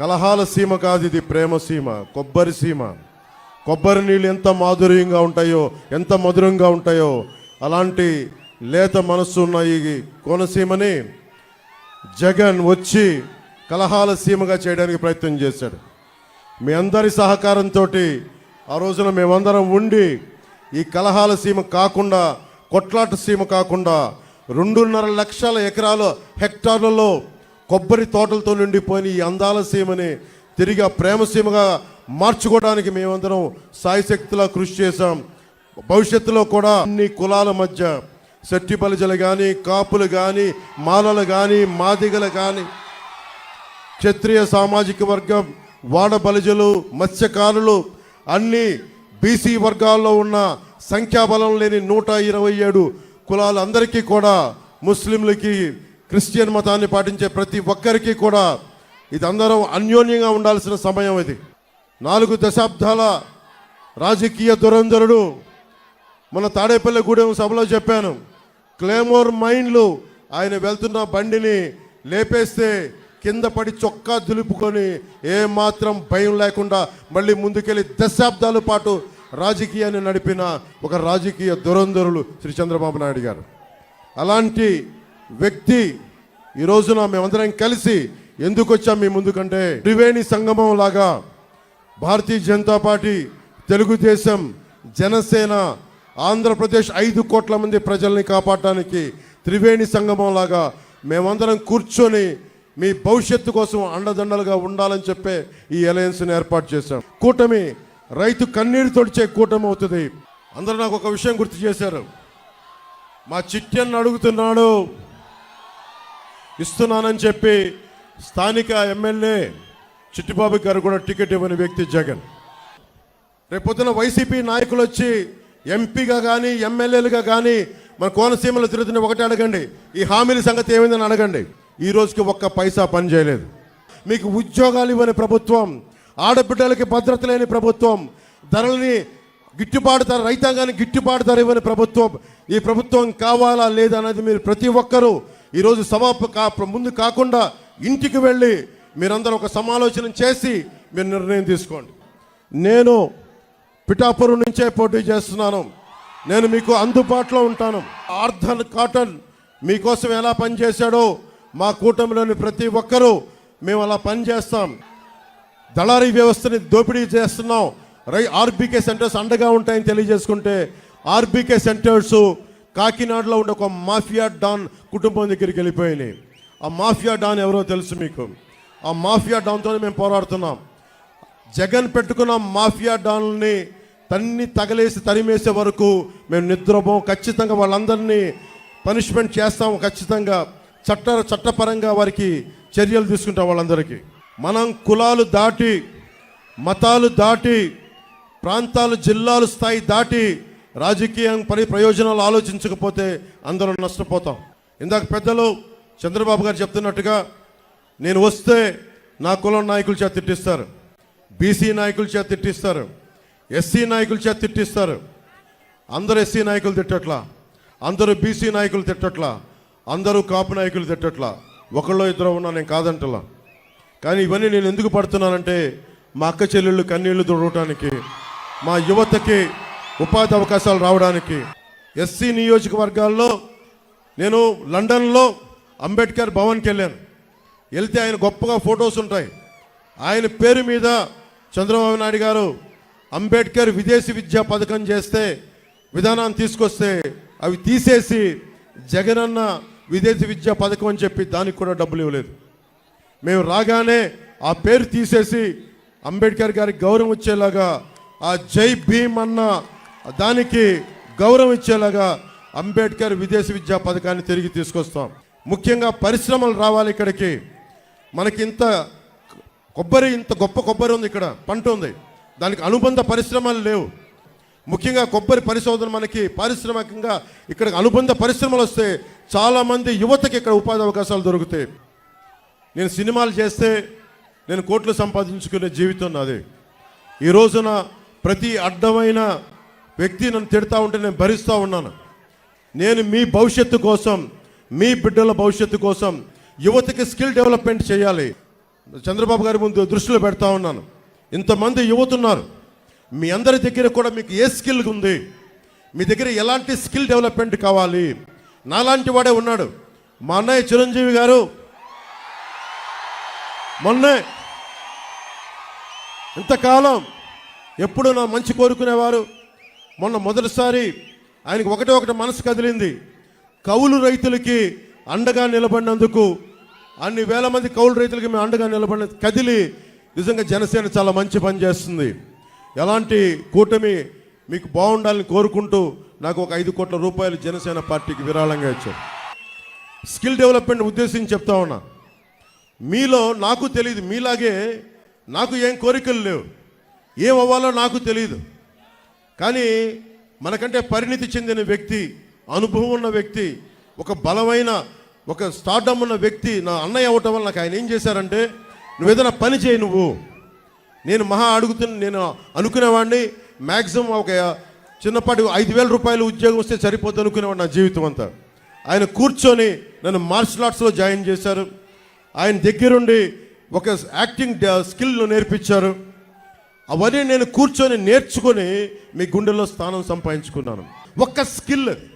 కలహాల సీమ కాదు ఇది ప్రేమ సీమ కొబ్బరి సీమ. కొబ్బరి నీళ్ళు ఎంత మాధుర్యంగా ఉంటాయో ఎంత మధురంగా ఉంటాయో అలాంటి లేత మనస్సు ఉన్న ఈ కోనసీమని జగన్ వచ్చి కలహాల సీమగా చేయడానికి ప్రయత్నం చేశాడు. మీ అందరి సహకారంతో ఆ రోజున మేమందరం ఉండి ఈ కలహాల సీమ కాకుండా కొట్లాట సీమ కాకుండా రెండున్నర లక్షల ఎకరాల హెక్టార్లలో కొబ్బరి తోటలతో నిండిపోయిన ఈ అందాల సీమని తిరిగి ఆ ప్రేమసీమగా మార్చుకోవడానికి మేమందరం సాయశక్తిలా కృషి చేశాం. భవిష్యత్తులో కూడా అన్ని కులాల మధ్య శెట్టి బలిజలు కానీ కాపులు కానీ మాలలు కానీ మాదిగలు కానీ క్షత్రియ సామాజిక వర్గం వాడ బలిజలు మత్స్యకారులు అన్ని బీసీ వర్గాల్లో ఉన్న సంఖ్యాబలం లేని నూట ఇరవై ఏడు కులాలందరికీ కూడా ముస్లింలకి క్రిస్టియన్ మతాన్ని పాటించే ప్రతి ఒక్కరికి కూడా ఇది అందరం అన్యోన్యంగా ఉండాల్సిన సమయం ఇది. నాలుగు దశాబ్దాల రాజకీయ దురంధరుడు మన తాడేపల్లి గూడెం సభలో చెప్పాను క్లేమోర్ మైండ్లు ఆయన వెళ్తున్న బండిని లేపేస్తే కింద పడి చొక్కా దులుపుకొని ఏమాత్రం భయం లేకుండా మళ్ళీ ముందుకెళ్ళి దశాబ్దాల పాటు రాజకీయాన్ని నడిపిన ఒక రాజకీయ దురంధరులు శ్రీ చంద్రబాబు నాయుడు గారు. అలాంటి వ్యక్తి ఈ రోజున మేమందరం కలిసి ఎందుకు వచ్చాం మీ ముందుకంటే? త్రివేణి సంగమం లాగా భారతీయ జనతా పార్టీ తెలుగుదేశం జనసేన ఆంధ్రప్రదేశ్ ఐదు కోట్ల మంది ప్రజల్ని కాపాడటానికి త్రివేణి సంగమం లాగా మేమందరం కూర్చొని మీ భవిష్యత్తు కోసం అండదండలుగా ఉండాలని చెప్పే ఈ అలయన్స్ని ఏర్పాటు చేశాం. కూటమి రైతు కన్నీరు తొడిచే కూటమి అవుతుంది. అందరూ నాకు ఒక విషయం గుర్తు చేశారు. మా చిట్టెన్ను అడుగుతున్నాడు ఇస్తున్నానని చెప్పి స్థానిక ఎమ్మెల్యే చిట్టిబాబు గారు కూడా టికెట్ ఇవ్వని వ్యక్తి జగన్. రేపొద్దున వైసీపీ నాయకులు వచ్చి ఎంపీగా కానీ ఎమ్మెల్యేలుగా కానీ మన కోనసీమలో తిరుగుతున్న ఒకటి అడగండి. ఈ హామీల సంగతి ఏమైందని అడగండి. ఈ రోజుకి ఒక్క పైసా పని చేయలేదు. మీకు ఉద్యోగాలు ఇవ్వని ప్రభుత్వం ఆడబిడ్డలకి భద్రత లేని ప్రభుత్వం ధరలని గిట్టుబాటు ధర రైతాంగానికి గిట్టుబాటు ధర ఇవ్వని ప్రభుత్వం ఈ ప్రభుత్వం కావాలా లేదా అనేది మీరు ప్రతి ఒక్కరూ ఈరోజు సభ కా ముందు కాకుండా ఇంటికి వెళ్ళి మీరందరూ ఒక సమాలోచన చేసి మీరు నిర్ణయం తీసుకోండి. నేను పిఠాపురం నుంచే పోటీ చేస్తున్నాను. నేను మీకు అందుబాటులో ఉంటాను. ఆర్థన్ కాటన్ మీకోసం ఎలా పనిచేశాడో మా కూటమిలోని ప్రతి ఒక్కరూ మేము అలా పనిచేస్తాం. దళారీ వ్యవస్థని దోపిడీ చేస్తున్నాం. రై ఆర్బీకే సెంటర్స్ అండగా ఉంటాయని తెలియజేసుకుంటే ఆర్బీకే సెంటర్స్ కాకినాడలో ఉండే ఒక మాఫియా డాన్ కుటుంబం దగ్గరికి వెళ్ళిపోయినాయి. ఆ మాఫియా డాన్ ఎవరో తెలుసు మీకు? ఆ మాఫియా డాన్తోనే మేము పోరాడుతున్నాం. జగన్ పెట్టుకున్న మాఫియా డాన్ని తన్ని తగలేసి తరిమేసే వరకు మేము నిద్రపోం. ఖచ్చితంగా వాళ్ళందరినీ పనిష్మెంట్ చేస్తాం. ఖచ్చితంగా చట్ట చట్టపరంగా వారికి చర్యలు తీసుకుంటాం వాళ్ళందరికీ. మనం కులాలు దాటి మతాలు దాటి ప్రాంతాలు జిల్లాలు స్థాయి దాటి రాజకీయం పరి ప్రయోజనాలు ఆలోచించకపోతే అందరం నష్టపోతాం. ఇందాక పెద్దలు చంద్రబాబు గారు చెప్తున్నట్టుగా నేను వస్తే నా కులం నాయకుల చేత తిట్టిస్తారు బీసీ నాయకుల చేత తిట్టిస్తారు ఎస్సీ నాయకుల చేత తిట్టిస్తారు. అందరు ఎస్సీ నాయకులు తిట్టట్లా అందరూ బీసీ నాయకులు తిట్టట్లా అందరూ కాపు నాయకులు తిట్టట్లా. ఒకళ్ళో ఇద్దరు ఉన్నా నేను కాదంటలా. కానీ ఇవన్నీ నేను ఎందుకు పడుతున్నానంటే మా అక్క చెల్లెళ్ళు కన్నీళ్ళు తుడవటానికి మా యువతకి ఉపాధి అవకాశాలు రావడానికి ఎస్సీ నియోజకవర్గాల్లో నేను లండన్లో అంబేద్కర్ భవన్కి వెళ్ళాను. వెళ్తే ఆయన గొప్పగా ఫొటోస్ ఉంటాయి. ఆయన పేరు మీద చంద్రబాబు నాయుడు గారు అంబేద్కర్ విదేశీ విద్యా పథకం చేస్తే విధానాన్ని తీసుకొస్తే అవి తీసేసి జగనన్న విదేశీ విద్యా పథకం అని చెప్పి దానికి కూడా డబ్బులు ఇవ్వలేదు. మేము రాగానే ఆ పేరు తీసేసి అంబేద్కర్ గారికి గౌరవం ఇచ్చేలాగా ఆ జై భీమ్ అన్న దానికి గౌరవం ఇచ్చేలాగా అంబేద్కర్ విదేశీ విద్యా పథకాన్ని తిరిగి తీసుకొస్తాం. ముఖ్యంగా పరిశ్రమలు రావాలి ఇక్కడికి. మనకి ఇంత కొబ్బరి ఇంత గొప్ప కొబ్బరి ఉంది ఇక్కడ పంట ఉంది. దానికి అనుబంధ పరిశ్రమలు లేవు. ముఖ్యంగా కొబ్బరి పరిశోధన మనకి పారిశ్రామికంగా ఇక్కడ అనుబంధ పరిశ్రమలు వస్తే చాలామంది యువతకి ఇక్కడ ఉపాధి అవకాశాలు దొరుకుతాయి. నేను సినిమాలు చేస్తే నేను కోట్లు సంపాదించుకునే జీవితం నాది. ఈ రోజున ప్రతి అడ్డమైన వ్యక్తి నన్ను తిడతా ఉంటే నేను భరిస్తూ ఉన్నాను. నేను మీ భవిష్యత్తు కోసం మీ బిడ్డల భవిష్యత్తు కోసం యువతకి స్కిల్ డెవలప్మెంట్ చేయాలి. చంద్రబాబు గారి ముందు దృష్టిలో పెడతా ఉన్నాను. ఇంతమంది యువతున్నారు. మీ అందరి దగ్గర కూడా మీకు ఏ స్కిల్ ఉంది? మీ దగ్గర ఎలాంటి స్కిల్ డెవలప్మెంట్ కావాలి? నాలాంటి వాడే ఉన్నాడు. మా అన్నయ్య చిరంజీవి గారు. మొన్నే ఇంతకాలం ఎప్పుడు నా మంచి కోరుకునేవారు. మొన్న మొదటిసారి ఆయనకు ఒకటే ఒకటి మనసు కదిలింది. కౌలు రైతులకి అండగా నిలబడినందుకు అన్ని వేల మంది కౌలు రైతులకి మేము అండగా నిలబడిన కదిలి నిజంగా జనసేన చాలా మంచి పని చేస్తుంది. ఎలాంటి కూటమి మీకు బాగుండాలని కోరుకుంటూ నాకు ఒక ఐదు కోట్ల రూపాయలు జనసేన పార్టీకి విరాళంగా ఇచ్చారు. స్కిల్ డెవలప్మెంట్ ఉద్దేశించి చెప్తా ఉన్నా. మీలో నాకు తెలియదు మీలాగే నాకు ఏం కోరికలు లేవు. ఏం అవ్వాలో నాకు తెలియదు కానీ మనకంటే పరిణితి చెందిన వ్యక్తి అనుభవం ఉన్న వ్యక్తి ఒక బలమైన ఒక స్టార్డమ్ ఉన్న వ్యక్తి నా అన్నయ్య అవ్వటం వల్ల నాకు ఆయన ఏం చేశారంటే నువ్వు ఏదైనా పని చేయి నువ్వు. నేను మహా అడుగుతున్న నేను అనుకునేవాడిని మ్యాక్సిమం ఒక చిన్నపాటి ఐదు వేల రూపాయలు ఉద్యోగం వస్తే సరిపోద్ది అనుకునేవాడు నా జీవితం అంతా. ఆయన కూర్చొని నన్ను మార్షల్ ఆర్ట్స్లో జాయిన్ చేశారు. ఆయన దగ్గరుండి ఒక యాక్టింగ్ స్కిల్ uh, నేర్పించారు. అవన్నీ నేను కూర్చొని నేర్చుకొని మీ గుండెల్లో స్థానం సంపాదించుకున్నాను. ఒక్క స్కిల్ అది.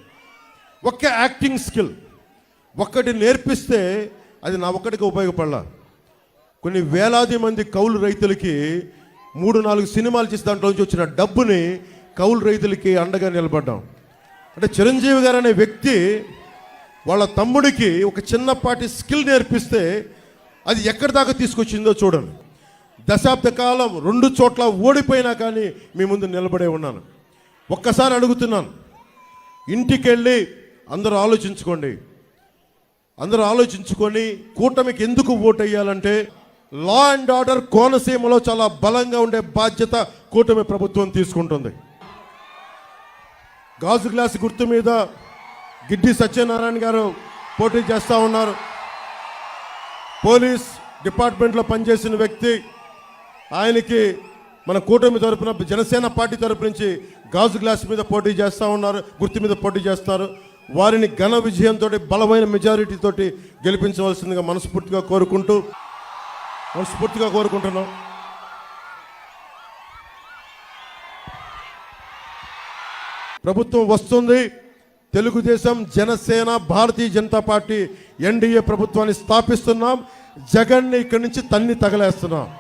ఒక్క యాక్టింగ్ స్కిల్ ఒక్కటి నేర్పిస్తే అది నా ఒక్కడికి ఉపయోగపడాల. కొన్ని వేలాది మంది కౌలు రైతులకి మూడు నాలుగు సినిమాలు చేసి దాంట్లో నుంచి వచ్చిన డబ్బుని కౌలు రైతులకి అండగా నిలబడ్డాం. అంటే చిరంజీవి గారు అనే వ్యక్తి వాళ్ళ తమ్ముడికి ఒక చిన్నపాటి స్కిల్ నేర్పిస్తే అది ఎక్కడి దాకా తీసుకొచ్చిందో చూడండి. దశాబ్ద కాలం రెండు చోట్ల ఓడిపోయినా కానీ మీ ముందు నిలబడే ఉన్నాను. ఒక్కసారి అడుగుతున్నాను. ఇంటికి వెళ్ళి అందరూ ఆలోచించుకోండి. అందరూ ఆలోచించుకొని కూటమికి ఎందుకు ఓటు వేయాలంటే లా అండ్ ఆర్డర్ కోనసీమలో చాలా బలంగా ఉండే బాధ్యత కూటమి ప్రభుత్వం తీసుకుంటుంది. గాజు గ్లాస్ గుర్తు మీద గిడ్డి సత్యనారాయణ గారు పోటీ చేస్తూ ఉన్నారు. పోలీస్ డిపార్ట్మెంట్లో పనిచేసిన వ్యక్తి ఆయనకి మన కూటమి తరపున జనసేన పార్టీ తరపు నుంచి గాజు గ్లాస్ మీద పోటీ చేస్తూ ఉన్నారు గుర్తు మీద పోటీ చేస్తారు. వారిని ఘన విజయంతో బలమైన మెజారిటీతో గెలిపించవలసిందిగా మనస్ఫూర్తిగా కోరుకుంటూ మనస్ఫూర్తిగా కోరుకుంటున్నాం. ప్రభుత్వం వస్తుంది. తెలుగుదేశం జనసేన భారతీయ జనతా పార్టీ ఎన్డీఏ ప్రభుత్వాన్ని స్థాపిస్తున్నాం. జగన్ని ఇక్కడి నుంచి తన్ని తగలేస్తున్నాం.